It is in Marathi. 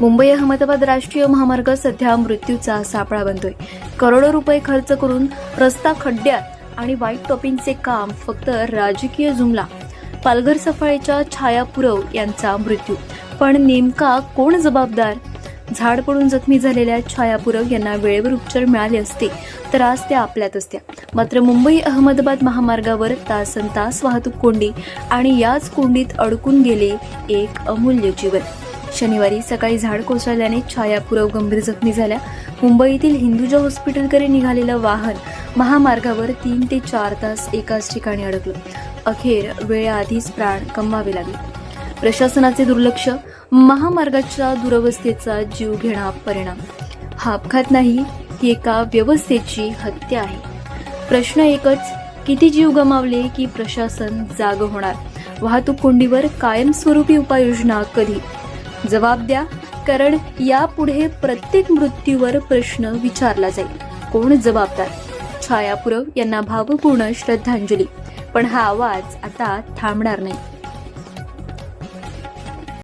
मुंबई अहमदाबाद राष्ट्रीय महामार्ग सध्या मृत्यूचा सापळा बनतोय. करोडो रुपये खर्च करून रस्ता खड्ड्यात आणि व्हाईट टॉपिंगचे काम फक्त राजकीय जुमला. पालघर सफाळेच्या छाया पुरव यांचा मृत्यू. पण नेमका कोण जबाबदार? झाड पडून जखमी झालेल्या छाया पुरव यांना वेळेवर उपचार मिळाले असते तर आज त्या आपल्यात असत्या. मात्र मुंबई अहमदाबाद महामार्गावर तासन तास वाहतूक कोंडी आणि याच कोंडीत अडकून गेले एक अमूल्य जीवन. शनिवारी सकाळी झाड कोसळल्याने छाया पुरव गंभीर जखमी झाल्या. मुंबईतील हिंदुजा हॉस्पिटलकडे निघालेलं वाहन महामार्गावर तीन ते चार तास एकाच ठिकाणी अडकलं. अखेर वेळेआधीच प्राण गमवावे लागले. प्रशासनाचे दुर्लक्ष महामार्गाच्या दुरवस्थेचा जीव घेणा परिणाम. हा अपघात नाही ही एका व्यवस्थेची हत्या आहे. प्रश्न एकच किती जीव गमावले की प्रशासन जाग होणार? वाहतूक कोंडीवर कायमस्वरूपी उपाययोजना कधी? जबाब द्या. कारण यापुढे प्रत्येक मृत्यूवर प्रश्न विचारला जाईल. कोण जबाबदार? छायापुरव यांना भावपूर्ण श्रद्धांजली. पण हा आवाज आता थांबणार नाही.